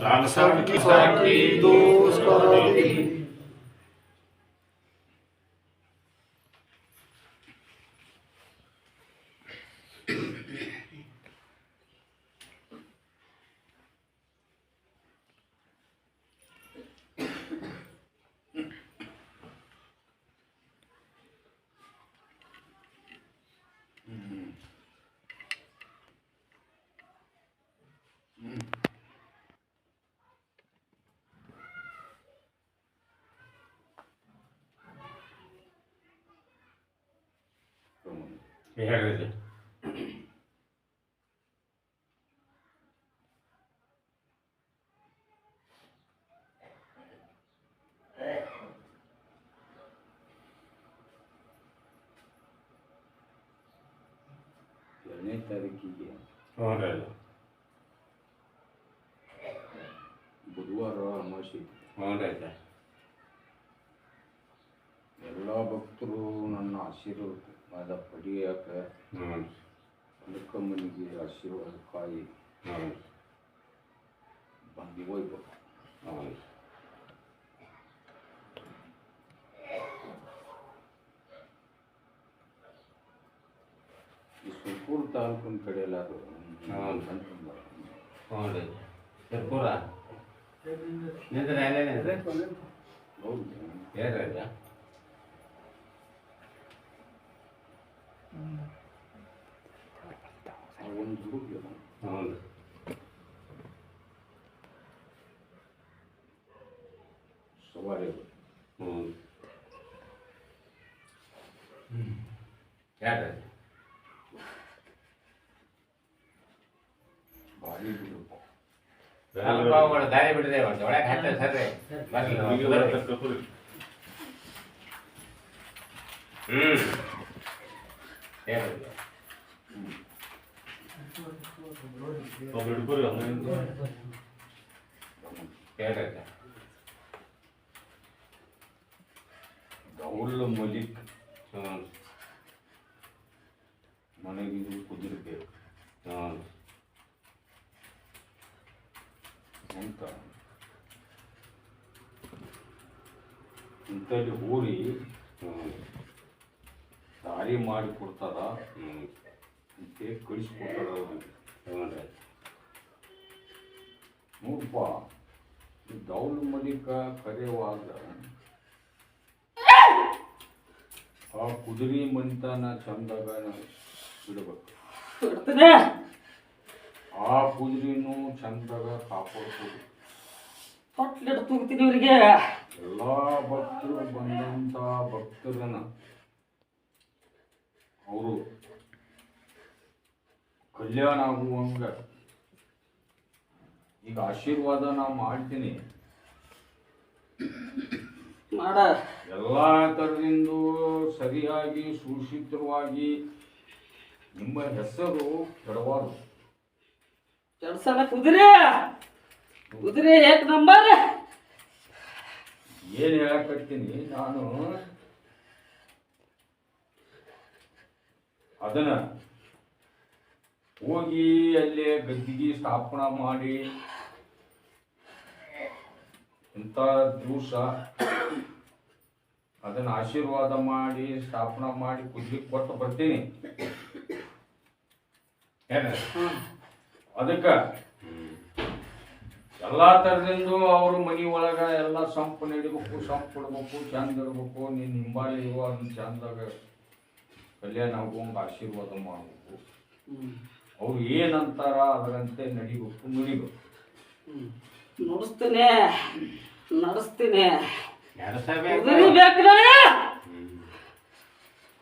ਧਨ ਸਭ ਕੀ ਸਾਖੀ ਦੋਸ ਕਾ ਦੀ ಹೇಳ್ರಿ ಎರಡನೇ ತಾರೀಕಿಗೆ. ಹ್ಞೂ ರೀ ಬುಧವಾರ ಅಮಾವಾಸ್ಯೆ ಹ್ಞೂ ರೀ ಎಲ್ಲ ಭಕ್ತರು ನನ್ನ ಆಶೀರ್ವಾದ. ಪಡೆಯಕ್ಕೆ ಹ್ಞೂ ಅನುಕಮ್ಮನಿಗೆ ಆಶೀರ್ವಾದ ಕಾಯಿ ಹ್ಞೂ ಬಂದು ಹೋಗ್ಬೇಕು. ಹ್ಞೂ ಈ ಸುರ್ಪುರ ತಾಲೂಕಿನ ಕಡೆ ಹೌದು. ಅಂತಂದ್ರೆ ಹ್ಞೂ ರೀ ಸರ್ಪೂರ ನಿಂದ್ರೆ ಅಲ್ಲೇ ಹೌದು. ಹೇಳ್ರಿ ಅಜ್ಜ ಆ ಒಂದು ಹುಡುಗಿ ಹ್ಞೂ ರೀ ಸವಾರಿ ಹ್ಞೂ ಹೇಳ್ರಿ ಅಜ್ಜ ಭಾರಿ ಬಿಡು ಸ್ವಲ್ಪ ಅವ್ಗಳು ದಾರಿ ಬಿಡದೆ ಒಂದು ಒಳಗೆ ಹಾಕ್ತಾರೆ ಸರ್ರಿ ಬರ್ಲಿ ಬರ್ರಿ. ಹ್ಮ್ ಹೇಳ್ರಿ ಅಜ್ಜ. ದೌಲ್ ಮಲಿಕ್ ಹ್ಞೂ ನನಗಿದು ಕುದಿರ್ಬೇಕು ಅಂತ ಇಂಥಲ್ಲಿ ಊರಿ ದಾರಿ ಮಾಡಿ ಕೊಡ್ತಾರ? ಹ್ಞೂ ಕಳಿಸ್ಕೊಡ್ತಾರ ಅವ್ರಿಗೆ ಹ್ಞೂ ರೀ ನೋಡಪ್ಪ ಈ ದೌಲ್ ಮಲಿಕ ಕರೆಯುವಾಗ ಆ ಕುದುರೆ ಮಂತನ ಚಂದಾಗ ಬಿಡಬೇಕು. ಆ ಕುದುರೆನೂ ಚಂದಾಗ ಕಾಪಾಡ್ತದೆ ತೊಟ್ಲಿಟ್ಟು ತೂಗ್ತೀನಿ ಇವ್ರಿಗೆ. ಎಲ್ಲ ಭಕ್ತರು ಬಂದಂತ ಭಕ್ತರನ್ನ. ಅವರು ಕಲ್ಯಾಣ ಆಗುವಂಗ ಈಗ ಆಶೀರ್ವಾದ ನಾವು ಮಾಡ್ತೀನಿ. ಮಾಡ. ಎಲ್ಲ ಥರದಿಂದ ಸರಿಯಾಗಿ ಸುಶಿತ್ರವಾಗಿ ನಿಮ್ಮ ಹೆಸರು ಕೆಡಬಾರ್ದು. ಕೆಲ್ಸನ ಕುದುರೆ. ಕುದುರೆ ಏಕ್ ನಂಬರ್. ಏನು ಹೇಳಕತ್ತೀನಿ? ನಾನು ಅದನ್ನ ಹೋಗಿ ಅಲ್ಲಿ ಗದ್ದಿಗೆ ಸ್ಥಾಪನ ಮಾಡಿ. ಇಂಥ ದಿವಸ ಅದನ್ನ ಆಶೀರ್ವಾದ ಮಾಡಿ ಸ್ಥಾಪನ ಮಾಡಿ ಕುದ್ಲಿಕ್ಕೆ ಕೊಟ್ಟು ಬರ್ತೀನಿ. ಏನ? ಅದಕ್ಕೆ ಎಲ್ಲಾ ಥರದಿಂದ ಅವ್ರ ಮನೆ ಒಳಗೆ ಎಲ್ಲ ಸಂಪು ನಡಿಬೇಕು ಸಂಪು ಕೊಡ್ಬೇಕು ಚಂದ ಇರ್ಬೇಕು ನೀನು ಹಿಂಬಾಲಿ ಅದನ್ನ ಚಂದಾಗ ಕಲ್ಯಾಣ ಆಗುವಂಗ ಆಶೀರ್ವಾದ ಮಾಡಬೇಕು. ಅವ್ರು ಏನಂತಾರ ಅದರಂತೆ ನಡಿಬೇಕು ನುಡಿಬೇಕು. ನುಡಿಸ್ತೀನಿ ನಡೆಸ್ತೀನಿ.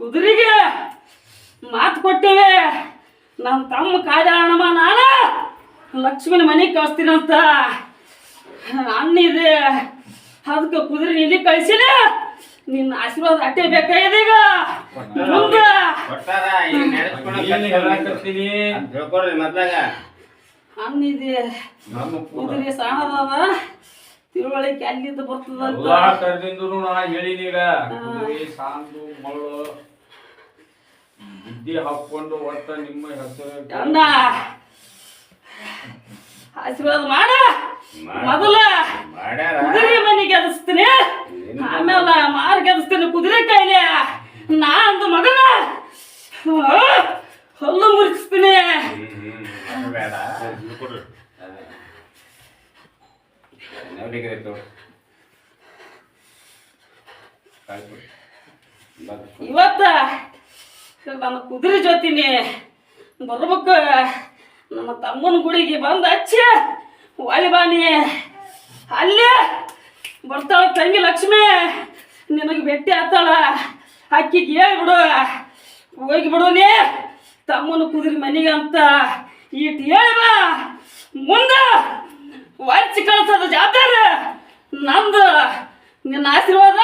ಕುದುರೆಗೆ ಮಾತು ಕೊಟ್ಟಿವೆ. ನಮ್ಮ ತಮ್ಮ ಕಾಜಾಣಮ್ಮ ನಾನು ಲಕ್ಷ್ಮಿನ ಮನೆಗೆ ಕಳಿಸ್ತೀನಂತ ಅನ್ನಿದೆ ಅದಕ್ಕೆ ಕುದುರೆ ನಿಲ್ಲಿ ಕಳಿಸಿಲ್ಲ ನಿನ್ನ ಆಶೀರ್ವಾದ ಅಟ್ಟೆ ಬೇಕಾಗಿದೆ ಈಗ. ಕೊಟ್ಟಾರ ಈಗ ಮೊದ್ಲಾಗ. ಪೂರ ಕುದುರೆ ತಿಳುವಳಿಕೆ ಅಲ್ಲಿಂದ ಬರ್ತದಂತ ಎಲ್ಲಾ ಥರದಿಂದನು ನಾ ಹೇಳಿನೀಗ ಕುದುರೆ ಸಾಂದು ಮಳ್ಳು ಬುದ್ಧಿ ಹಾಕೊಂಡು ಒಟ್ಟ ನಿಮ್ಮ ಹೆಸರು ಗಂಡ! ಆಶೀರ್ವಾದ ಮಾಡ. ಮೊದಲ ಕುದುರೆ ಮನೆ ಗೆದಿಸ್ತೀನಿ ಆಮೇಲೆ ಮಾರು ಗೆದಿಸ್ತೀನಿ ಕುದುರೆ ಕೈಲಿ. ನಾ ಅಂದ ಮಗನ. ಹೊಲ್ಲು ಮುರಿಸ್ತೀನಿ ಇವತ್ತ ನನ್ನ ಕುದುರೆ ಜೊತಿನಿ ಬರ್ಬೇಕು. ನಮ್ಮ ತಮ್ಮನ ಗುಡಿಗೆ ಬಂದ ಹಚ್ಚಿ ವಾಲಿಬಾನಿ ಬಾನಿ ಅಲ್ಲೇ ಬರ್ತಾಳ ತಂಗಿ ಲಕ್ಷ್ಮಿ. ನಿನಗೆ ಭೇಟಿ ಆತಾಳ ಅಕ್ಕಿಗೆ ಹೇಳ್ಬಿಡು ಹೋಗಿ ಬಿಡು ನೀ. ತಮ್ಮನ ಕುದುರೆ ಮನೆಗೆ ಅಂತ ಈಟ್ ಹೇಳ ಮುಂದೆ ವಾಚಿ ಕಳ್ಸೋದು ಜಾತ್ರೆ ನಂದು ನಿನ್ನ ಆಶೀರ್ವಾದ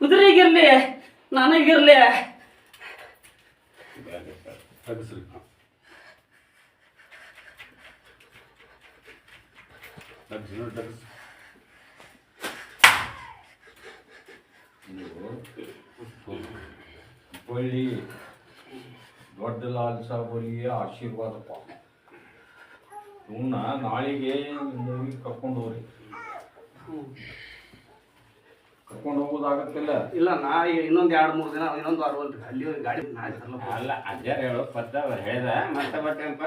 ಕುದುರೆಗಿರ್ಲಿ, ನನಗಿರ್ಲಿ. ನೋಡಿ ಬಳ್ಳಿ ದೊಡ್ಡ ಲಾಲ್ಸ ಸಾಬರಿಗೆ ಆಶೀರ್ವಾದಪ್ಪ. ಇವನ್ನ ನಾಳೆಗೆ ಮೂವಿಗೆ ಕರ್ಕೊಂಡು ಹೋಗ್ರಿ. ಕರ್ಕೊಂಡು ಹೋಗೋದಾಗತ್ತಿಲ್ಲ? ಇಲ್ಲ ನಾ ಇನ್ನೊಂದು ಎರಡು ಮೂರು ದಿನ ಇನ್ನೊಂದು ವಾರ ಒಂದು ಅಲ್ಲಿ ಗಾಡಿ ನಾಳೆ ತರ್ಲಪ್ಪ. ಅಲ್ಲ ಅಜ್ಜಾರ ಹೇಳೋ ಪದ್ದ ಅವ್ರು ಹೇಳ್ದ. ಮತ್ತೆ ಬರ್ತೇನಪ್ಪ.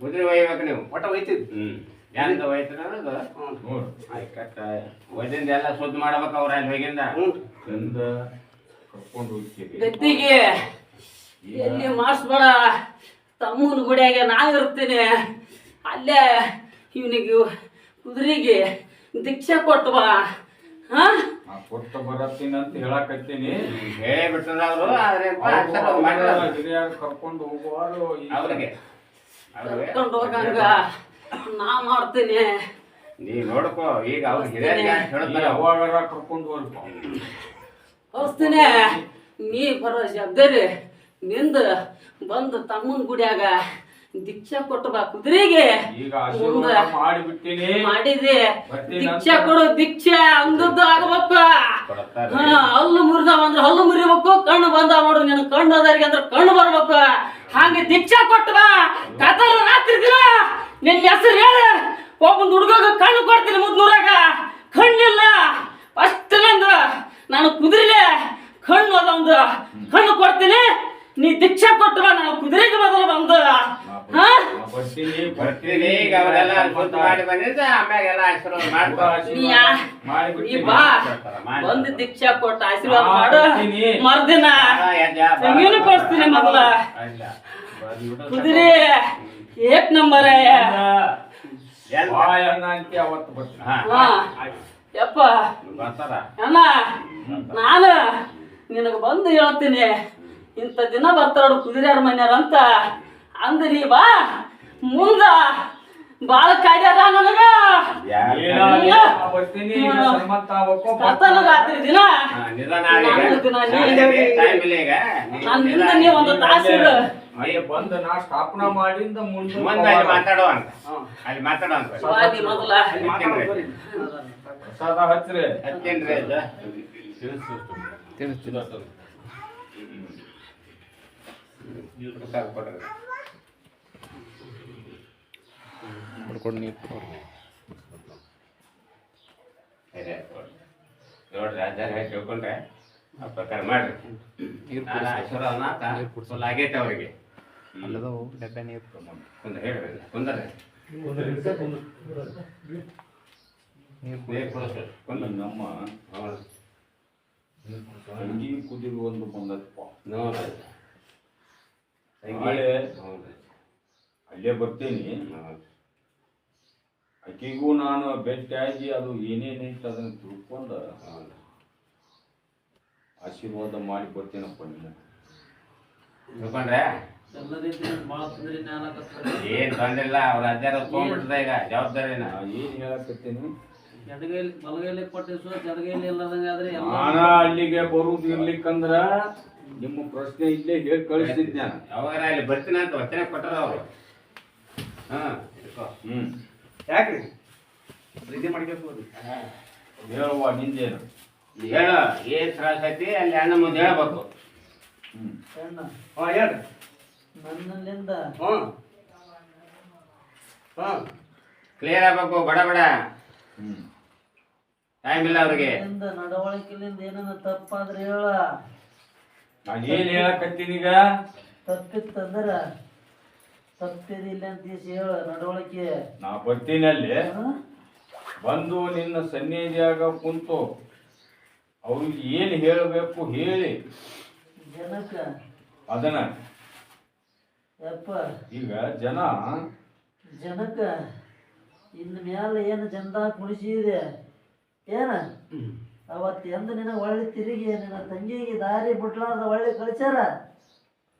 ಗುದ್ರಿ ಒಯ್ಬೇಕು ನೀವು. ಒಟ್ಟ ಒಯ್ತಿದ್ ಹ್ಮ್. ಯಾಂತ ಒಯ್ತಾರ ಅನ್ನೋದು? ಹ್ಞೂ ನೋಡು ಆಯ್ಕಟ್ಟ ಒಯ್ದಿಂದ ಎಲ್ಲ ಸುದ್ದಿ ಮಾಡ್ಬೇಕು ಅವ್ರ ಅಲ್ಲಿ ಹೋಗಿಂದ. ಹ್ಞೂ ಚಂದ ಕರ್ಕೊಂಡು ಗದ್ದಿಗೆ. ಎಲ್ಲಿ ಮಾಡಿಸ್ಬೇಡ. ತಮ್ಮನ ಗುಡಿಯಾಗೆ ನಾನು ಇರ್ತೀನಿ. ಅಲ್ಲೇ ಇವನಿಗೆ ಕುದುರಿಗೆ ದೀಕ್ಷೆ ಕೊಟ್ಟು ಬಾ. ಹಾ? ನಾ ಬರತ್ತೀನಿ ಅಂತ ಹೇಳಕತ್ತೀನಿ. ಹೇಳೇ ಆದ್ರೆ ಅಕ್ಷರ ಕರ್ಕೊಂಡು ಹೋಗುವಾರು ಅವ್ರಿಗೆ. ಅವ್ರಿಗೆ. ಕರ್ಕೊಂಡು ಹೋಗಂಗ. ನಾ ಮಾಡ್ತೀನಿ. ನೀ ನೋಡ್ಕೋ ಈಗ ಅವ್ರು ಹಿರಿಯರಿಗೆ ಹೇಳ್ತಾರ? ಕರ್ಕೊಂಡು ಹೋಗ್ರಪ್ಪ ಹೊಸ್ತೀನಿ ನೀ ಬರೋ ಜವಾಬ್ದಾರಿ ನಿಂದ ಬಂದು ತಮ್ಮನ ಗುಡಿಯಾಗ ದೀಕ್ಷೆ ಕೊಟ್ಟು ಬಾ ಕುದುರೆಗೆ. ಮಾಡಿಬಿಟ್ಟಿನಿ. ಮಾಡಿದೆ. ದೀಕ್ಷೆ ಕೊಡು ದೀಕ್ಷೆ ಅಂದದ್ದು ಆಗಬೇಕು. ಹಲ್ಲು ಮುರಿದವ ಅಂದ್ರೆ ಹಲ್ಲು ಮುರಿಬೇಕು ಕಣ್ಣು ಬಂದಾವ ನೋಡು ನಿನ್ನ ಕಣ್ಣು ಅದರಿಗೆ ಅಂದ್ರೆ ಕಣ್ಣು ಬರ್ಬೇಕು. ಹಂಗೆ ದೀಕ್ಷಾ ಕೊಟ್ಟು ಬಾ. ಕತಲ ರಾತ್ರಿ ದಿನ ನಿನ್ನ ಹೆಸರು ಹೇಳ. ಒಬ್ಬ ಹುಡುಗ ಕಣ್ಣು ಕೊಡ್ತೀನಿ ಮುದ್ನೂರಾಗ. ಕಣ್ಣಿಲ್ಲ. ಅಷ್ಟು ನಂದು. ನಾನು ಕುದುರೆ ಕಣ್ಣು ಅದೊಂದು ಕಣ್ಣು ಕೊಡ್ತೀನಿ. ನೀ ದೀಕ್ಷೆ ಕೊಟ್ಟವ ಬಾ ನಾನು ಕುದುರೆಗೆ ಬದಲು ಬಂದು. ಹಾ? ಬಂದು ದೀಕ್ಷಾ ಕೊಟ್ಟು ಆಶೀರ್ವಾದ ಮಾಡು. ಮಾಡ್ತೀನಿ. ಮರ್ದಿನ ತಂಗಿನೂ ಕೊಡ್ತೀನಿ ಮೊದಲ. ಕುದುರೆ. ಏಕ್ ನಂಬರ್. ಯಪ್ಪ. ಬರ್ತಾರ? ಅಣ್ಣ. ನಾನು ನಿನಗೆ ಬಂದು ಹೇಳ್ತೀನಿ ಇಂಥ ದಿನ ಬರ್ತಾರ ಕುದುರ್ಯಾರ ಮನೆಯವ್ರ ಅಂತ ಅಂದ ನೀ ಬಾ ಮುಂದ ಬಾಳ ಕಾಯ್ದಾರ ನನಗ. ಬರ್ತೀನಿ ರಾತ್ರಿ ದಿನ. ನಿಧಾನ ನಾನು ನೀ ಟೈಮ್ ಇಲ್ಲ ಈಗ ನಾನು ಒಂದು ತಾಸು ಇರು ಅಯ್ಯ ಬಂದು ನಾ ಸ್ಥಾಪನಾ ಮಾಡಿಂದ ಮುಂದೆ ಮಾತಾಡುವ ಅಂತ. ಅಲ್ಲಿ ಮಾತಾಡುವ ಅಂತ. ಮೊದಲ. ಅಲ್ಲಿ ಮಾತಾಡೋದು ಬರ್ರಿ. ಪ್ರಸಾದ ಹಚ್ಚ್ರಿ. ಹತ್ತೇನ್ರಿ ಕೊಡ್ರಿ. ನೋಡ್ರಿ ಅಜ್ಜಾರ ಹೇಳಿ ಕೇಳ್ಕೊಂಡ್ರೆ ಆ ಪ್ರಕಾರ ಮಾಡ್ರಿ ನಾನು ಆಶೀರ್ವಾದನ ಆತ ಫುಲ್ ಆಗೈತೆ ನೀರು ಕುಂದ್ರ ಹೇಳ್ರಿ ಕುಂದ್ರಿ ನೀರು ಕುಡಿಸ್ರಿ ಕುಂದ್ರ ನಮ್ಮ ತಂಗಿ ಕುದಿರು ಒಂದು ಬಂದಪ್ಪ ನೋಡ್ರಿ ನಾಳೆ ಅಲ್ಲೇ ಬರ್ತೀನಿ. ಹೌದು ಆಕೆಗೂ ನಾನು ಭೇಟಿಯಾಗಿ ಅದು ಏನೇನೈತೆ ಅದನ್ನ ತಿಳ್ಕೊಂಡು ಹೌದು ಆಶೀರ್ವಾದ ಮಾಡಿ ಬರ್ತೀನಪ್ಪ ನಿನ್ನ. ತಿಳ್ಕೊಂಡ್ರೆ? ಏನ್ ಬಂದಿಲ್ಲ ಅವ್ರ ಅಜ್ಜಾರ ತೊಗೊಂಡ್ಬಿಟ್ಟದ ಈಗ ಜವಾಬ್ದಾರಿನ? ಏನ್ ಏನು ಹೇಳಕತ್ತೀನಿ? ಎಡಗೈಲಿ ಬಲಗೈಲಿ ಕೊಟ್ಟೆ ಸೊ ಎಡಗೈಲಿ ಎಲ್ಲದಂಗ ಆದ್ರೆ ನಾನ ಅಲ್ಲಿಗೆ ಬರುದು ಇರ್ಲಿಕ್ಕಂದ್ರ ನಿಮ್ಮ ಪ್ರಶ್ನೆ ಇಲ್ಲೇ ಹೇಳಿ ಕಳಿಸಿದ್ನ. ನಾನು ಯಾವಾಗ ಇಲ್ಲಿ ಬರ್ತೀನಿ ಅಂತ ವಚನ ಕೊಟ್ಟರ ಅವರು. ಹಾ ಇಟ್ಕೋ. ಹ್ಮ್. ಯಾಕ್ರಿ? ಪ್ರೀತಿ ಮಾಡ್ಕೊಂಡು ಹೇಳುವ ನಿಂದೇನು? ಹೇಳು ಏನ್ ತ್ರಾಸ ಐತಿ ಅಲ್ಲಿ ಅಣ್ಣ ಮುಂದೆ ಹೇಳ್ಬೇಕು. ಹ್ಮ್. ಹಾಂ ಹೇಳ್ರಿ. ನನ್ನಲ್ಲಿಂದ ಹ್ಞೂ. ಹಾಂ ಕ್ಲಿಯರ್ ಆಗ್ಬೇಕು ಬಡ ಬಡ. ಹ್ಮ್. ಟೈಮ್ ಇಲ್ಲ ಅವ್ರಿಗೆ? ನಿಂದ ನಡವಳಿಕೆಲಿಂದ ಏನೇನ ತಪ್ಪಾದ್ರೆ ಹೇಳ. ನಾ ಏನ್ ಹೇಳಕತ್ತೀನಿ ಈಗ? ತಪ್ಪಿತ್ತಂದ್ರ ತಪ್ಪಿದಿಲ್ಲ ಅಂತ ಈಸ್ ಹೇಳ ನಡವಳಿಕೆ. ನಾ ಬರ್ತೀನಿ ಅಲ್ಲಿ? ಬಂದು ನಿನ್ನ ಸನ್ನಿಧಿಯಾಗ ಕುಂತು ಅವ್ರಿಗೆ ಏನು ಹೇಳಬೇಕು ಹೇಳಿ. ಜನಕ ಅದನ್ನ. ಯಪ್ಪ. ಈಗ ಜನ ಜನಕ ಇನ್ನ ಮ್ಯಾಲ ಏನು ಜನದಾಗ ಕುಣಿಸಿದೆ ಏನ? ಅವತ್ತು ಎಂದ ನಿನ್ನ ಒಳ್ಳೆ ತಿರುಗಿ ನಿನ್ನ ತಂಗಿಗೆ ದಾರಿ ಬಿಟ್ಲಾರ್ದ ಒಳ್ಳೆ ಕಳಿಸ್ಯಾರ?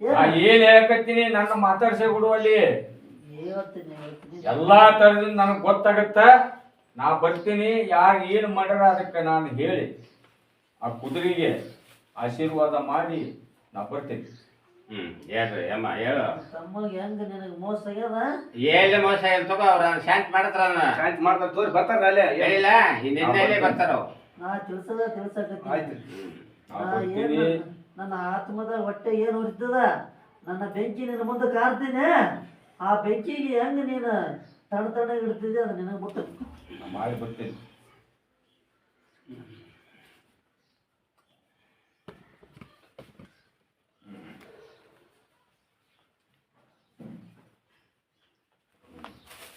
ಏನ್? ಹೇಳಕತ್ತೀನಿ? ನನ್ನ ಮಾತಾಡ್ಸೇ ಬಿಡುವಲ್ಲಿ ಎಲ್ಲಾ ತರದಿಂದ ನನಗೆ ಗೊತ್ತಾಗತ್ತ. ನಾ ಬರ್ತೀನಿ. ಯಾರು ಏನು ಮಾಡ್ಯಾರ ಅದಕ್ಕೆ ನಾನು ಹೇಳಿ. ಆ ಕುದುರೆಗೆ ಆಶೀರ್ವಾದ ಮಾಡಿ ನಾ ಬರ್ತೀನಿ. ಹ್ಮ್ ಹೇಳ್ರಿ ಅಮ್ಮ ಹೇಳು. ತಮ್ಮಗ್ ಹೆಂಗ ನಿನಗೆ ಮೋಸ ಆಗ್ಯದ? ಏಳು ಮೋಸ ಇಲ್ಲ ತಗೋ ಅವ್ರ ಶಾಂತಿ ಮಾಡತ್ರ ಶಾಂತಿ ಮಾಡ್ತಾರೆ ತೋರಿ ಬರ್ತಾರ ಅಲ್ಲೇ. ಹೇಳಿಲ್ಲ ಹಿಂದಿನ ಬರ್ತಾರ ಅವ್ರು. ನಾ ತಿಳ್ಸದ ತಿಳ್ಸಕತ್ತೀನಿ. ನನ್ನ ಆತ್ಮದ ಹೊಟ್ಟೆ ಏನು ಉರಿತದ? ನನ್ನ ಬೆಂಕಿ ನಿನ್ನ ಮುಂದೆ ಕಾರ್ತೀನಿ ಆ ಬೆಂಕಿಗೆ ಹೆಂಗ ನೀನು ತಣ್ಣ ತಣ್ಣ ಇಡ್ತಿದ್ದೆ ಅದು ನಿನಗೆ ಬಿಟ್ಟು ಮಾಡಿ ಬರ್ತೀನಿ.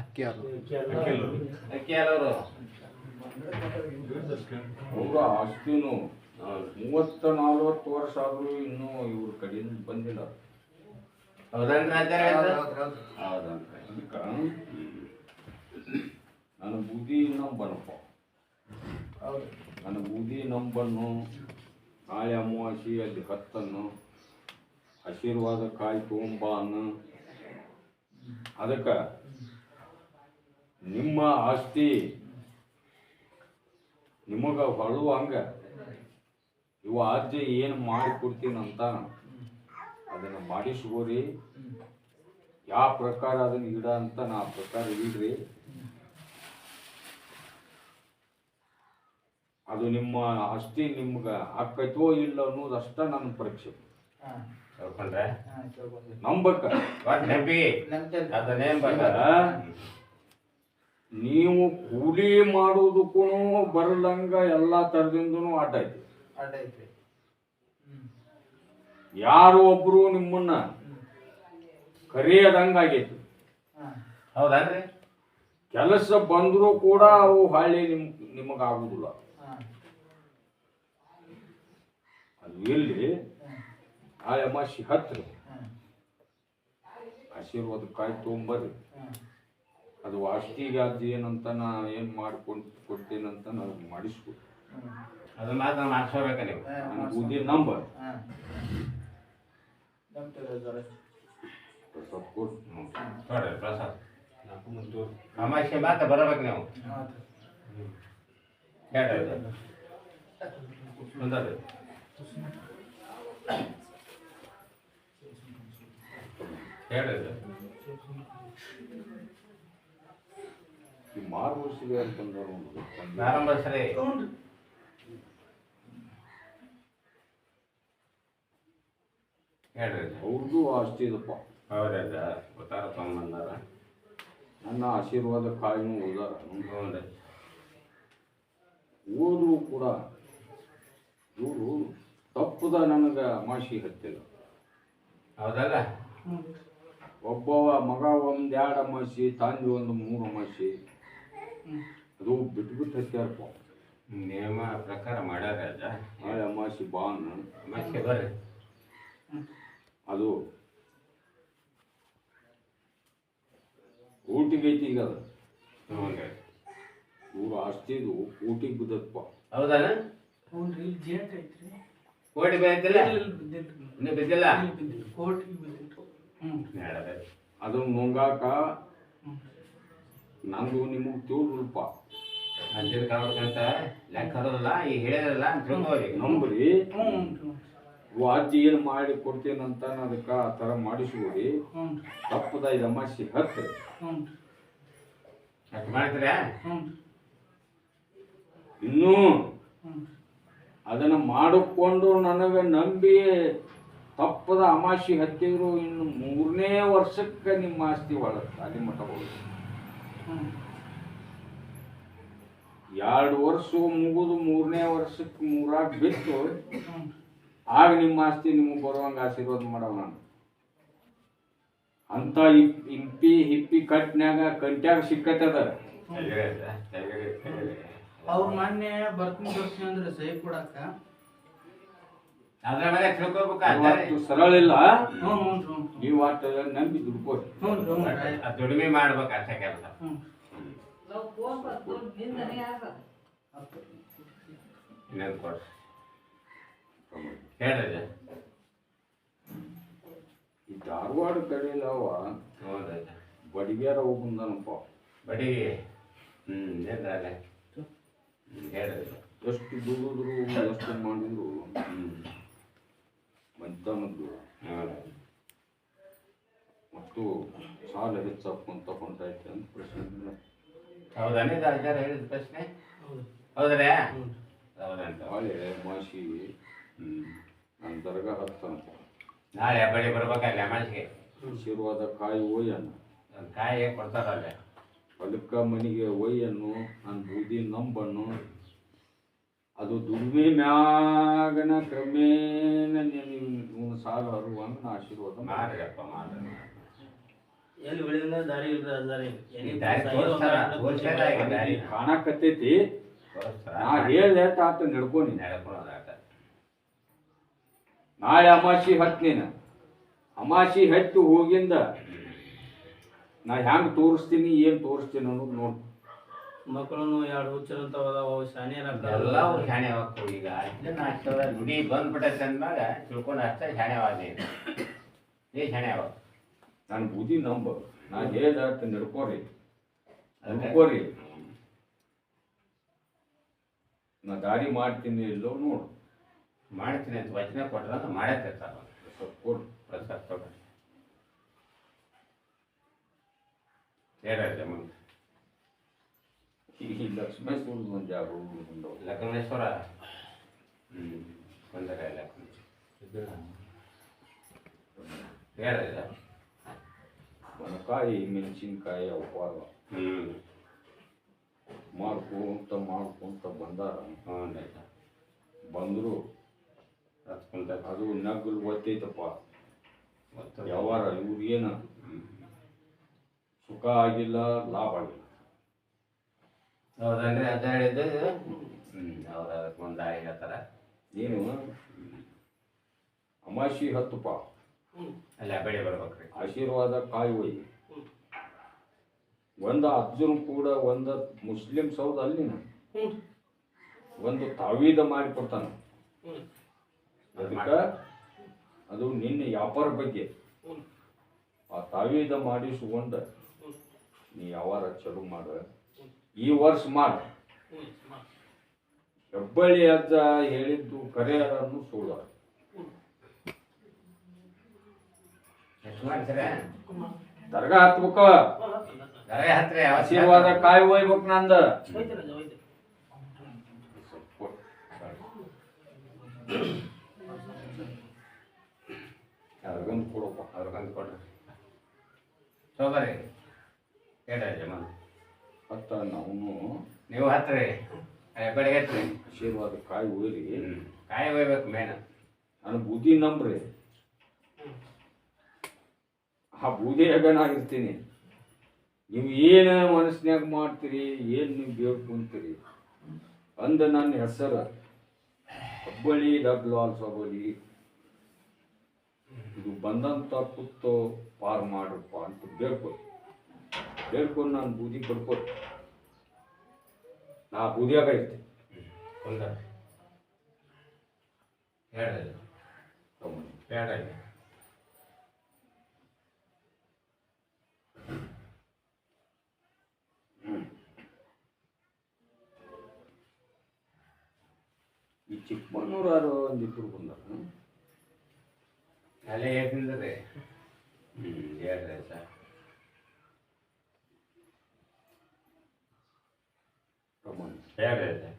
ಅಕ್ಕಿ ಅದು ಅಕ್ಕಿ ಯಾರವ್ರು? ಅವ್ರ ಆಸ್ತಿನೂ. ಮೂವತ್ತ ನಲ್ವತ್ತು ವರ್ಷ ಆದ್ರೂ ಇನ್ನೂ ಇವ್ರ ಕಡೆಯಿಂದ ಬಂದಿಲ್ಲ. ನನ್ನ ಬೂದಿ ನಂಬನಪ್ಪ ನನ್ನ ಬೂದಿ ನಂಬನ್ನು ನಾಳೆ ಅಮಾವಾಸ್ಯೆ ಅಲ್ಲಿ ಹತ್ತನ್ನು ಆಶೀರ್ವಾದ ಕಾಯಿ ತೊಗೊಂಬ ಅನ್ನು. ಅದಕ್ಕೆ ನಿಮ್ಮ ಆಸ್ತಿ ನಿಮಗ ಹೊಳುವ ಹಂಗ. ಇವ ಅಜ್ಜ ಏನು ಮಾಡಿ ಅಂತ ಅದನ್ನ ಮಾಡಿಸ್ಕೋರಿ ಯಾವ ಪ್ರಕಾರ ಅದನ್ನ ಇಡ ಅಂತ ನಾ ಪ್ರಕಾರ ಇಡ್ರಿ. ಅದು ನಿಮ್ಮ ಆಸ್ತಿ ನಿಮ್ಗೆ ಆಕೈತೋ ಇಲ್ಲ ಅನ್ನೋದು ಅಷ್ಟ ನನ್ನ ಪರೀಕ್ಷೆ. ನಂಬಕ್ಕ ನಂಬಕ. ಅದನ್ನೇ ಅದನ್ನೇನ್ ನೀವು ಕೂಲಿ ಮಾಡೋದಕ್ಕೂ ಬರಲಂಗ ಎಲ್ಲಾ ತರದಿಂದ ಅಡ್ಡ ಐತಿ ಯಾರು ಒಬ್ರು ನಿಮ್ಮನ್ನ ಕರೆಯದಂಗ ಆಗೈತಿ. ಕೆಲಸ ಬಂದರೂ ಕೂಡ ಅವು ಹಳ್ಳಿ ನಿಮ್ ನಿಮಗಾಗುದಿಲ್ಲ. ಅದು ಇಲ್ಲಿ ಆ ಅಮಾಸಿ ಹತ್ರ. ಆಶೀರ್ವಾದ ಕಾಯಿ ತೊಗೊಂಬರ್ರಿ. ಅದು ಆಸ್ತಿಗೆ ಅದು ಏನಂತ ನಾ ಏನು ಮಾಡ್ಕೊಂಡು ಕೊಡ್ತೇನಂತ ನಾವು ಅದನ್ನ ಮಾತ್ರ ಮಾಡ್ಸೋಬೇಕ ನೀವು? ನನ್ನ ನಂಬರ್. ಮಾತ್ರ ಬರಬೇಕು ನೀವು. ಹೇಳ್ರಿ ಬಂದದ್ರಿ ಹೇಳ್ರಿ ಈ ಮಾರು ವರ್ಷಿಗೆ ಅಂತಂದ್ರೆ ಪ್ರಾರಂಭ ಸರಿ ಹೇಳ್ರಿ. ಅವ್ರದ್ದು ಆಸ್ತಿ ಇದಪ್ಪ. ಹೌದಲ್ಲ ಗೊತ್ತಾರ ನನ್ನ ಆಶೀರ್ವಾದ ಕಾಯಿನೂ ಓದಾರ ಹ್ಞೂ ಓದ್ರು ಕೂಡ ಇವರು ತಪ್ಪದ ನನಗೆ ಮಾಸಿ ಹತ್ತಿಲ್ಲ ಹೌದಲ್ಲ? ಒಬ್ಬವ ಮಗ ಒಂದು ಎರಡು ಅಮಾಸಿ ತಂದೆ ಒಂದು ಮೂರು ಅಮಾಸಿ ಅದು ಬಿಟ್ಬಿಟ್ಟು ಹತ್ಯಾರಪ್ಪ ನಿಯಮ ಪ್ರಕಾರ ಮಾಡ್ಯಾರ ಅಜ್ಜ. ನಾಳೆ ಅಮಾಸಿ ಬಾನ್ ಮತ್ತೆ ಬರ್ರಿ. ಅದು ಊಟಿಗೆ ಐತಿ ಈಗ ಅದು. ಹ್ಞೂ ಇವ್ರ ಆಸ್ತಿದು ಊಟಿಗೆ ಬಿದ್ದಪ್ಪ ಐತ್ರಿ. ಕೋಟಿ ಬೆಳೆದಿಲ್ಲ ಇನ್ನೂ ಬಿದ್ದಿಲ್ಲ? ನಡದೆ. ಅದು ನುಂಗಾಕ ನಂದು ನಿಮಗೆ ರೂಪ ಅಂಜಲ್ ಕಾವಡ್ಕಂತ ಲೆಕ್ಕ ಹರೋದಲ್ಲ ಈಗ ಹೇಳಲ್ಲ ಅಂತ ತಿಳ್ಕೋರಿ ನಂಬ್ರಿ. ವಾದ್ಯ ಏನು ಮಾಡಿ ಕೊಡ್ತೇನಂತ ಅದಕ್ಕೆ ಆ ಥರ ಮಾಡಿಸ್ಕೊಡಿ ತಪ್ಪದ ಇದು ಅಮಾಸಿ ಹತ್ತು ಅಷ್ಟು ಮಾಡ್ತೀರಾ ಹ್ಞೂ ಇನ್ನೂ ಅದನ್ನ ಮಾಡಿಕೊಂಡು ನನಗೆ ನಂಬಿ ತಪ್ಪದ ಅಮಾಸಿ ಹತ್ತಿದ್ರು ಇನ್ನು ಮೂರನೇ ವರ್ಷಕ್ಕೆ ನಿಮ್ಮ ಆಸ್ತಿ ಒಳಗೆ ಅಲ್ಲಿ ಮಠ ಹೋಗಿ ಹ್ಞೂ ಎರಡು ವರ್ಷ ಮುಗಿದು ಮೂರನೇ ವರ್ಷಕ್ಕೆ ಮೂರಾಗ ಬಿತ್ತು. ಆಗ ನಿಮ್ಮ ಆಸ್ತಿ ನಿಮಗೆ ಬರುವಂಗ ಆಶೀರ್ವಾದ ಮಾಡವ ನಾನು. ಅಂತ ಇಪ್- ಹಿಪ್ಪಿ ಕಟ್ನ್ಯಾಗ ಕಂಟ್ಯಾಗ ಸಿಕ್ಕತ್ತದ ಅವ್ರು ಮೊನ್ನೆ ಬರ್ತೀನಿ ಬರ್ತೀನಿ ಅಂದ್ರೆ ಸಹಿ ಕೊಡಕ್ಕ. ಅದ್ರ ಮೇಲೆ ತಿಳ್ಕೊಬೇಕು ಸರಳ ಇಲ್ಲ. ನೀವು ಅಷ್ಟು ನಂಬಿ ದುಡ್ಕೋರಿ ದುಡಿಮೆ ಮಾಡ್ಬೇಕು ಅಷ್ಟೇ ಕೆಲಸ. ಹೇಳ್ರಿ ಈ ಧಾರವಾಡ ಕಡೆ ಅವ ಬಡಿಗೇರ ಬಡಿಗ್ಯಾರ ಹೋಗುಂದನಪ್ಪ ಬಡಿಗೆ? ಹ್ಞೂ ಏನ್ರಲ್ಲ ಹ್ಞೂ ಹೇಳ್ರಿ ಎಷ್ಟು ದುಡಿದ್ರು ಎಷ್ಟು ಮಾಡಿದ್ರು. ಹ್ಞೂ ಮಧ್ಯಾಹ್ನದ್ದು ಮತ್ತು ಸಾಲ ಹೆಚ್ಚಾಕೊಂತ ಕೊಂಡೈತೆ ಅಂತ ಪ್ರಶ್ನೆ. ಹೌದಾನೆ ಅಜ್ಜಾರ ಹೇಳಿದ ಪ್ರಶ್ನೆ. ಹೌದ್ರಾ ಹೌದಂತ. ನಾಳೆ ಮಾಸಿ ನನ್ನ ದರ್ಗಾ ಹತ್ತಂತ. ನಾಳೆ ಬಳಿ ಬರ್ಬೇಕಲ್ಲ ಮಾಸಿಗೆ ಆಶೀರ್ವಾದ ಕಾಯಿ ಒಯ್ಯನ್ನು ಒಂದು ಕಾಯಿ ಕೊಡ್ತಾರಲ್ಲ? ಹೊಲಕ್ಕ ಮನೆಗೆ ಒಯ್ಯನ್ನು ನನ್ನ ಬೂದಿ ನಂಬನ್ನು ಅದು ದುಡಿಮೆ ಮ್ಯಾಗನ ಕ್ರಮೇಣ ನೀನು ಸಾಲ ಹರುವಂಗ ನಾ ಆಶೀರ್ವಾದ ಕಾಣಕತ್ತೈತಿ. ನಾ ಹೇಳ್ದೆ ಆತ ನಡ್ಕೊನಿ ನಾಳೆ ಅಮಾಸಿ ಹತ್ತಿನ ಅಮಾಸಿ ಹತ್ತಿ ಹೋಗಿಂದ ನಾ ಹೆಂಗ್ ತೋರಿಸ್ತೀನಿ ಏನ್ ತೋರಿಸ್ತೀನಿ ಅನ್ನೋದು ನೋಡ್. ಮಕ್ಕಳು ಎರಡು ಹುಚ್ಚರಂತ ಅವು ಶಾನ್ಯರಾಗ್ತಾರ ಎಲ್ಲ ಅವ್ರು ಶಾಣೆ ಆಗ್ತಾವ ಈಗ ಅಷ್ಟೇ ನಾಷ್ಟ ನುಡಿ ಬಂದ್ಬಿಟ್ಟೈತೆ ಅಂದಾಗ ತಿಳ್ಕೊಂಡು ಅಷ್ಟೇ ಶಾಣೆ ಆವಾದ ಏ ಶಾಣೆ ಅವ ನನ್ನ ಬುದ್ಧಿ ನಂಬ. ನಾ ಹೇಳ್ದ ಆತ ನಡ್ಕೋರಿ. ನಡ್ಕೋರಿ. ನಾ ದಾರಿ ಮಾಡ್ತೀನಿ ಇಲ್ಲೋ ನೋಡು. ಮಾಡ್ತೀನಿ ಅಂತ ವಚನ ಕೊಟ್ರ ಮಾಡೇ ತಿರ್ತಾರ ಸ್ವಲ್ಪ ಕೊಡು. ಪ್ರಸಾದ ತಗೊಂಡು ಹೇಳಿ ಮುಂದೆ ಈ ಲಕ್ಷ್ಮೇಶ್ವರ ಒಂದು ಜಾಗ ಬಂದವು ಲಕ್ಷ್ಮೇಶ್ವರ ಹ್ಞೂ ಬಂದರೆ ಲಕ್ಷ್ಮೇಶ್ವರ ಹೇಳಿದ ಒಣಕಾಯಿ ಮೆಣಸಿನ್ಕಾಯಿ ಅವಾರ ಹ್ಞೂ ಮಾಡ್ಕೊಂತ ಮಾಡ್ಕೊಂತ ಬಂದಾರ. ಬಂದರು ಆಯ್ತು. ಬಂದ್ರು. ಹತ್ಕೊಂತ. ಅದು ನಗ್ಲು ಒತ್ತೈತಪ್ಪ. ಮತ್ತು ಯಾವಾರ ಇವ್ರಿಗೇನ ಸುಖ ಆಗಿಲ್ಲ ಲಾಭ ಆಗಿಲ್ಲ. ಹೌದನ್ರಿ ಅದ ಹೇಳಿದ್ದು ಅವ್ರು ಅದಕ್ಕೆ ಒಂದು ದಾರಿ ಹೇಳ್ತಾರ. ಏನು ಅಮಾಶಿ ಹತ್ತುಪ್ಪ ಅಲ್ಲ ಬೆಳೆ ಬರ್ಬೇಕ್ರಿ. ಆಶೀರ್ವಾದ ಕಾಯಿ ಒಯ್ ಒಂದು ಅರ್ಜುನ್ ಕೂಡ ಒಂದ ಮುಸ್ಲಿಂ ಸೌದ ಅಲ್ಲಿ ಒಂದು ತಾವೀದ ಮಾಡಿ ಕೊಡ್ತಾನ. ಅದಕ್ಕ ಅದು ನಿನ್ನ ವ್ಯಾಪಾರ ಬಗ್ಗೆ. ಆ ತಾವೀದ ಮಾಡಿಸಿಕೊಂಡ ನೀ ಯಾವಾರ ಚಲು ಮಾಡ. ಈ ವರ್ಷ ಮಾಡ. ಹೆಬ್ಬಳ್ಳಿ ಅಜ್ಜ ಹೇಳಿದ್ದು ಕರೆ ಅದನ್ನು ಸುಳ್ಳು ಎಷ್ಟು ಮಾಡ್ತೀರ? ದರ್ಗಾ ಹತ್ಬೇಕ. ದರ ಹತ್ರಿ ಆಶೀರ್ವಾದ ಕಾಯಿ ಒಯ್ಬೇಕು ನಂದ. ಅವ್ರಿಗೊಂದು ಕೊಡಪ್ಪ ಅವ್ರಿಗೊಂದು ಕೊಡ್ರಿ. ತಗೋರಿ ಹೇಳ್ರಿ ಜಮನ್ ಮತ್ತ ನಾವು. ನೀವು ಹತ್ರಿ. ಹತ್ರಿ. ಆಶೀರ್ವಾದ ಕಾಯಿ ಒಯ್ರಿ. ಕಾಯಿ ಒಯ್ಬೇಕು ಮೇನ. ನನ್ನ ಬೂದಿ ನಂಬ್ರಿ. ಆ ಬೂದಿ ನಾ ಇರ್ತೀನಿ ನೀವು ಏನು ಮನಸ್ನ್ಯಾಗ ಮಾಡ್ತೀರಿ ಏನು ನೀವು ಬೇಡ್ಕೊಂತೀರಿ ಅಂದ ನನ್ನ ಹೆಸರು. ಹಬ್ಬಳ್ಳಿ ಡಬ್ಲಾಲ್ ಸಬಲಿ. ಇದು ಬಂದಂತ ಕುತ್ತು ಪಾರ್ ಮಾಡ್ರಪ್ಪ ಅಂತ ಬೇಡ್ಕೊ. ಬೇಡ್ಕೊಂಡು ನಾನು ಬೂದಿ ಕೊಡ್ಕೊ ನಾ ಬೂದಿಯಾಗ ಇರ್ತೀನಿ ಕುಂದ. ಹೇಳ್ರಿ ತಗೊಂಡು ಹೇಳ್ರಿ ಚಿಕ್ಕಮಣ್ಣೂರಾರು ಒಂದಿಬ್ಬರು ಬಂದಾರ. ಅಲ್ಲೇ ಹೇಳ್ತಿದ್ರಿ ಹ್ಞೂ ಹೇಳ್ರಿ ಸರ್. ಪ್ರಮಾಣ ಹೇಳ್ರಿ ಸರ್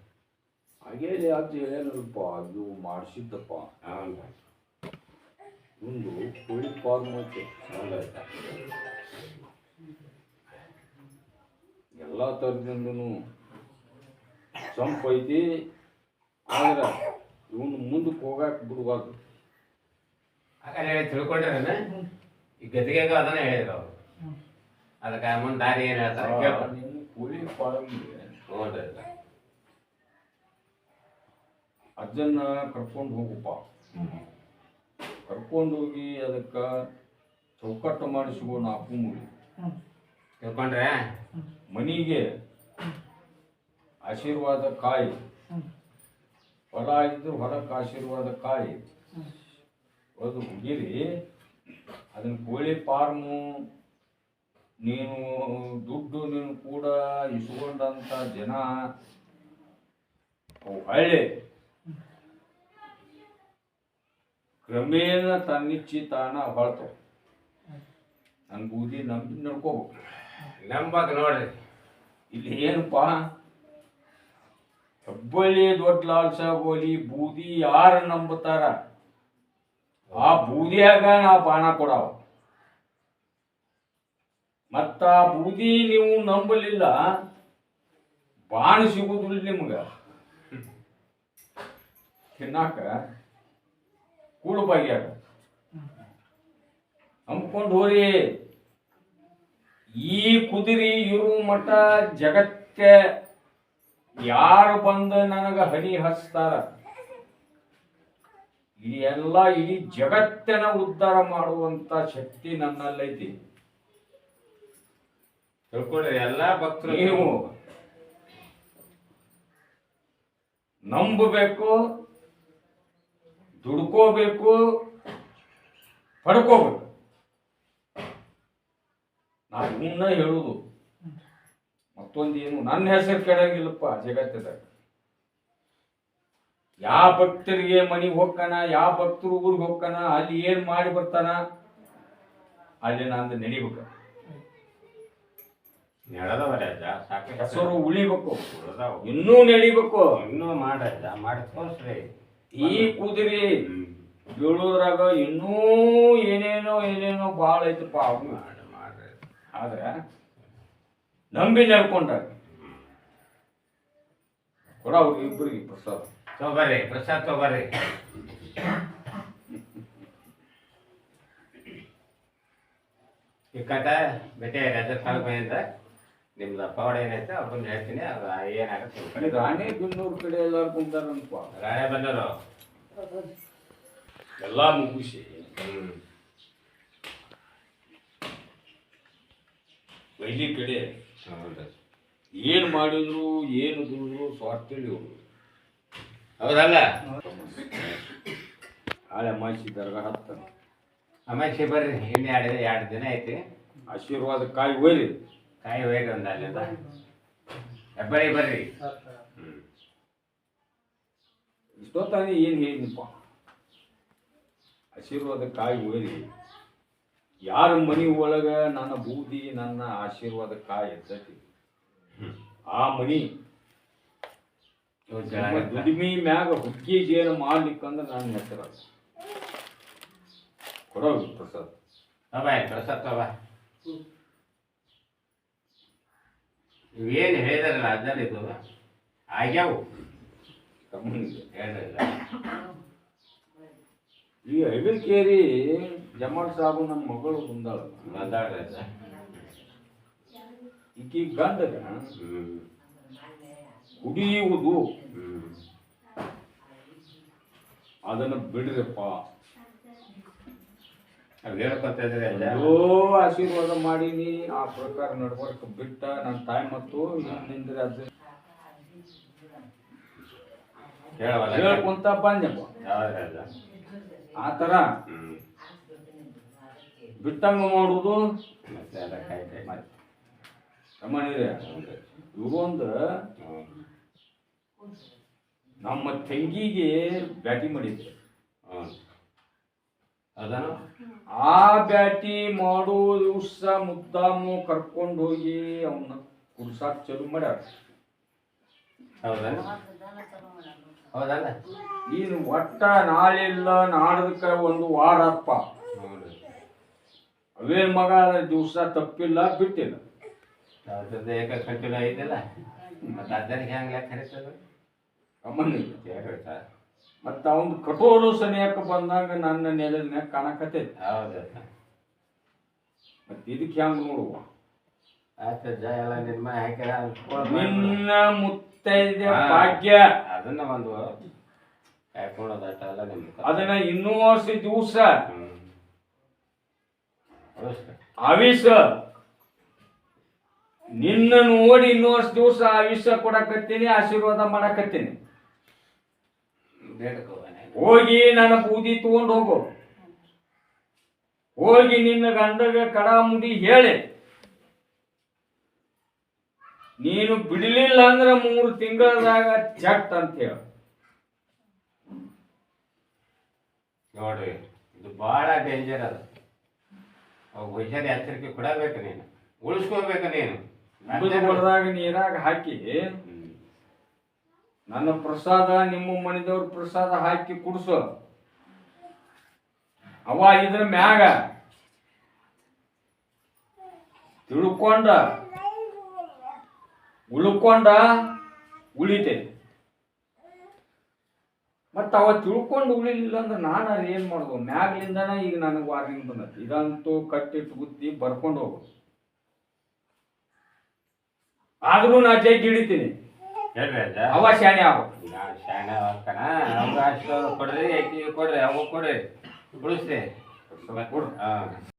ಹಾಗೇ ಅದು ಏನಲ್ಪ ಅದು ಮಾಡಿಸಿದ್ದಪ್ಪ. ಹೌದು? ಒಂದು ಕೋಳಿ ಫಾರ್ಮ್ ಐತೆ ಹೌದು? ಎಲ್ಲ ಥರದಿಂದನು ಸಂಪ್ ಐತಿ ಆದ್ರೆ ಇವನು ಮುಂದಕ್ಕೆ ಹೋಗಕ್ಕೆ ಬಿಡುವಾಗ ಹಾಗಾದ್ರೆ ಹೇಳಿ ತಿಳ್ಕೊಂಡ್ರೇನ? ಈ ಗತಿಗೆಗೂ ಅದನ್ನ ಹೇಳಿದ್ರು ಅವರು. ಅದಕ್ಕೆ ಮುಂದೆ ದಾರಿ ಏನು ಹೇಳ್ತಾರೆ? ಕೋಳಿ ಫಾರ್ಮ್ ಸರ್ ಅಜ್ಜನ್ನ ಕರ್ಕೊಂಡು ಹೋಗಪ್ಪ. ಕರ್ಕೊಂಡು ಹೋಗಿ ಅದಕ್ಕೆ ಚೌಕಟ್ಟು ಮಾಡಿ ನಾಲ್ಕು ಮೂಲಿ ತಿಳ್ಕೊಂಡ್ರೆ ಮನೆಗೆ ಆಶೀರ್ವಾದ ಕಾಯಿ. ಹೊಲ ಇದ್ದು ಹೊಲಕ್ಕೆ ಆಶೀರ್ವಾದ ಕಾಯಿ. ಅದು ಹುಗಿರಿ ಅದನ್ನ ಕೋಳಿ ಫಾರ್ಮು ನೀನು ದುಡ್ಡು ನೀನು ಕೂಡ ಇಸ್ಕೊಂಡಂಥ ಜನ ಅವು ಹಳ್ಳಿ. ಕ್ರಮೇಣ ತನ್ನಿಚ್ಚಿ ತಾನ ಹೊಳ್ತಾವ ನನ್ನ ಬೂದಿ ನಂಬಿ ನಡ್ಕೋಬೇಕು. ನಂಬಕ್ ನೋಡ್ರಿ. ಇಲ್ಲಿ ಏನಪ್ಪ? ಹೆಬ್ಬಳ್ಳಿ ದೊಡ್ಡ ಲಾಲ್ ಸಾಬ್ ಹೋಲಿ ಬೂದಿ ಯಾರು ನಂಬುತ್ತಾರ? ಆ ಬೂದಿಯಾಗ ನಾ ಬಾಣ ಕೊಡಾವ. ಮತ್ತ ಆ ಬೂದಿ ನೀವು ನಂಬಲಿಲ್ಲ ಬಾಣ ಸಿಗುದಿಲ್ಲ ನಿಮ್ಗ. ತಿನ್ನಾಕ ಕೂಡು ಬಗ್ಯಾಗ ನಂಬ್ಕೊಂಡು ಹೋರಿ. ಈ ಕುದುರಿ ಇರು ಮಠ ಜಗತ್ತೆ ಯಾರು ಬಂದು ನನಗ ಹನಿ ಹಚ್ತಾರ? ಈ ಎಲ್ಲ ಇಡೀ ಜಗತ್ತನ ಉದ್ಧಾರ ಮಾಡುವಂತ ಶಕ್ತಿ ನನ್ನಲ್ಲೈತಿ. ತಿಳ್ಕೊಳ್ಳಿ ಎಲ್ಲ ಭಕ್ತರು ನೀವು ನಂಬಬೇಕು. ದುಡ್ಕೋಬೇಕು ಪಡ್ಕೋಬೇಕು. ನಾನು ಇವನ್ನ ಹೇಳುದು ಮತ್ತೊಂದೇನು ನನ್ನ ಹೆಸರು ಕೆಡಂಗಿಲ್ಲಪ್ಪ ಜಗತ್ತದಾಗ. ಯಾವ ಭಕ್ತರಿಗೆ ಮನೆಗೆ ಹೋಗ್ಕಣ ಯಾವ ಭಕ್ತರು ಊರಿಗೆ ಹೋಗ್ಕಣ ಅಲ್ಲಿ ಏನ್ ಮಾಡಿ ಬರ್ತಾನ ಅಲ್ಲಿ ನಂದು ನಡಿಬೇಕು. ಹೆಸರು ಉಳಿಬೇಕು. ಇನ್ನೂ ನಡಿಬೇಕು. ಇನ್ನೂ ಮಾಡ್ರಜ್ಜ ಮಾಡಿ ತೋರ್ಸ್ರಿ. ಈ ಕುದುರೆ ಬೀಳೋದ್ರಾಗ ಇನ್ನೂ ಏನೇನೋ ಏನೇನೋ ಭಾಳ ಐತಪ್ಪ ಅವು. ಮಾಡಿ ಮಾಡ್ರಿ ಆದ್ರೆ ನಂಬಿ ನಡ್ಕೊಂಡಾಗ ಕೊಡ ಅವ್ರಿಗೆ ಇಬ್ಬರಿಗೆ ಪ್ರಸಾದ. ತಗೋಬರ್ರಿ ಪ್ರಸಾದ್ ತಗೋಬರ್ರಿ ಈ ಕಟ ಭೇಟಿ ಅದ್ರ ತಾಲೂಕಿನಿಂದ ನಿಮ್ದು ಪವಾಡ ಏನೈತೆ ಅವ್ರನ್ನ ಹೇಳ್ತೀನಿ ಅದು ಏನಾಗುತ್ತೆ ಕಡೆ ರಾಣಿ ಬಿನ್ನೂರ್ ಕಡೆ ಎಲ್ಲಾರು ಕುಂತಾರಂತ ರಾಣೆ ಬಂದರು ಎಲ್ಲಾ ಮುಗಿಸಿ. ಹ್ಮ್. ಬೈಲಿ ಕಡೆ ಹೌದು. ಏನ್ ಮಾಡಿದ್ರು ಏನು ದುಡಿದ್ರು ಸ್ವಾರ್ಥಿ ಅವರು ಹೌದಲ್ಲ? ಹಾಳೆ ಮಾಸಿ ದರ್ಗಾ ಹತ್ತ. ಅಮಾಶೆ ಬರ್ರಿ ಇನ್ನು ಎರಡು ಎರಡು ದಿನ ಐತಿ. ಆಶೀರ್ವಾದ ಕಾಯಿ ಒಯ್ರಿ. ಕಾಯಿ ಹೋಯ್ರಿ ಒಂದು ಅಲ್ಲಿಂದ ಹೆಬ್ಬಳ್ಳಿ ಬರ್ರಿ. ಹ್ಮ್. ಇಷ್ಟೊತ್ತಾನೆ ಏನು ಹೇಳಿದಪ್ಪ ಆಶೀರ್ವಾದ ಕಾಯಿ ಯಾರ ಮನಿ ಒಳಗ ನನ್ನ ಬೂದಿ ನನ್ನ ಆಶೀರ್ವಾದ ಕಾಯಿ ಇರ್ತೈತಿ ಆ ಮನಿ ದುಡಿಮೆ ಮ್ಯಾಗ ಹುಕ್ಕಿ ಜೇನು ಮಾಡ್ಲಿಕ್ಕಂದ್ರೆ ನಾನು ಹೆಸರ ಕೊಡೋ ಪ್ರಸಾದ್. ಪ್ರಸಾದ್ ತಬಾ ಇವೇನು ಹೇಳಿದಾರಲ್ಲ ಅದನ್ನ ಇದು ಆಗ್ಯಾವು. ಈ ಈ ಹೆಗಲ್ಕೇರಿ ಜಮಾಲ್ ಸಾಬು ನಮ್ಮ ಮಗಳು ಬಂದಾಳ ಸರ್ ಈಕಿ ಗಂಡಗ ಕುಡಿಯುವುದು. ಅದನ್ನು ಬಿಡ್ರಪ್ಪ ಅವ್ ಹೇಳ್ಕೊತ ಇದ್ರಿ ಅಲ್ಲ ಎಲ್ಲೋ. ಆಶೀರ್ವಾದ ಮಾಡೀನಿ. ಆ ಪ್ರಕಾರ ನಡ್ಬಾರ್ಕ ಬಿಟ್ಟ ನನ್ನ ತಾಯಿ ಮತ್ತು ಹಿಂದಿಂದ್ರೆ ಅದು ಹೇಳ್ಕೊಂತ ಬಂದೆಪ್ಪ ಆ ಥರ. ಬಿಟ್ಟಂಗ ಮಾಡುದು. ರಮಣಿರೆ ಇವರು ಒಂದು ನಮ್ಮ ತಂಗಿಗೆ ಬ್ಯಾಟಿ ಮಾಡಿದ್ರು. ಅದಾನು ಆ ಬ್ಯಾಟಿ ಮಾಡೋ ದಿವಸ ಮುದ್ದಾಮು ಕರ್ಕೊಂಡು ಹೋಗಿ ಅವನ್ನ ಕುಡ್ಸಾಕ್ ಚಲು ಮಾಡ್ಯಾರ. ಹೌದಾ ಹೌದಲ್ಲ? ನೀನು ಒಟ್ಟ ನಾಳಿಲ್ಲ ನಾಡದಕ್ಕ ಒಂದು ವಾರಪ್ಪ. ಅಪ್ಪ ಅವೇ ಮಗ ದಿವಸ ತಪ್ಪಿಲ್ಲ ಬಿಟ್ಟಿಲ್ಲ. ಏಕ ಕಂಟಿನ್ಯೂ ಐತಿಲ್ಲ? ಮತ್ತೆ ಅದನ್ನ ಹೆಂಗೆ ಲೆಕ್ಕ ಕರೀತದ ಅಮ್ಮನಿಗೆ. ಯಾಕೆ ಮತ್ತ ಅವನ್ ಕಠೋರ ಸನಿಯಕ್ಕ ಬಂದಾಗ ನನ್ನ ನೆಲದ ಕಾಣಕತ್ತೈತಿ. ಹೌದು. ಮತ್ತ ಇದಕ್ಕೆ ಹೆಂಗ್ ನೋಡುವ? ಆಯ್ತಜ್ಜ ಎಲ್ಲ ನಿಮ್ಮ ಹಾಕಿರ ನಿನ್ನ ಮುತ್ತೈದೆ ಭಾಗ್ಯ. ಅದನ್ನ ಒಂದು ಅಲ್ಲ ನಿಮ್ಮ ಅದನ್ನ ಇನ್ನೂ ವರ್ಷ ದಿವಸ. ಆವಿಷ ನಿನ್ನ ನೋಡಿ ಇನ್ನೂ ವರ್ಷ ದಿವಸ ಆವಿಷ ಕೊಡಕತ್ತೀನಿ ಆಶೀರ್ವಾದ ಮಾಡಕತ್ತೀನಿ. ಹೋಗಿ ನನ್ನ ಬೂದಿ ತಗೊಂಡು ಹೋಗು. ಹೋಗಿ ನಿನ್ನ ಗಂಡಗೆ ಕಡ ಮುಡಿ ಹೇಳಿ. ನೀನು ಬಿಡಲಿಲ್ಲ ಅಂದ್ರೆ ಮೂರು ತಿಂಗಳದಾಗ ಚಟ್ ಅಂತ ಹೇಳ. ನೋಡ್ರಿ ಇದು ಬಹಳ ಡೇಂಜರ್ ಅದು. ಅವು ಹುಷಾರಿ ಎಚ್ಚರಿಕೆ ಕೊಡಬೇಕು ನೀನು. ಉಳಿಸ್ಕೋಬೇಕು ನೀನು. ನೀರಾಗ ಹಾಕಿ. ನನ್ನ ಪ್ರಸಾದ ನಿಮ್ಮ ಮನೆದವ್ರ ಪ್ರಸಾದ ಹಾಕಿ ಕುಡಿಸು. ಅವ ಇದ್ರ ಮ್ಯಾಗ ತಿಳ್ಕೊಂಡ, ಉಳ್ಕೊಂಡ ಉಳಿತೆ. ಮತ್ತು ಅವ ತಿಳ್ಕೊಂಡು ಉಳಿಲಿಲ್ಲ ಅಂದ್ರೆ ನಾನು ಅದು ಏನ್ ಮಾಡೋದು? ಮ್ಯಾಗ್ಲಿಂದನೇ ಈಗ ನನಗೆ ವಾರ್ನಿಂಗ್ ಬಂದೈತಿ. ಇದಂತೂ ಕಟ್ಟಿಟ್ಟು ಗುತ್ತಿ ಬರ್ಕೊಂಡು ಹೋಗು. ಆದರೂ ನಾ ಅಜ್ಜ ಅವ ಶಾಣೆ ಅವ. ಶಾಣೆ ಆಗ್ತಾನ ಅವಾಗ ಅಷ್ಟು ಕೊಡ್ರಿ ಕೊಡ್ರಿ ಅವು ಕೊಡ್ರಿ. ಉಳಿಸ್ರಿ. ಕೊಡು. ಹಾಂ.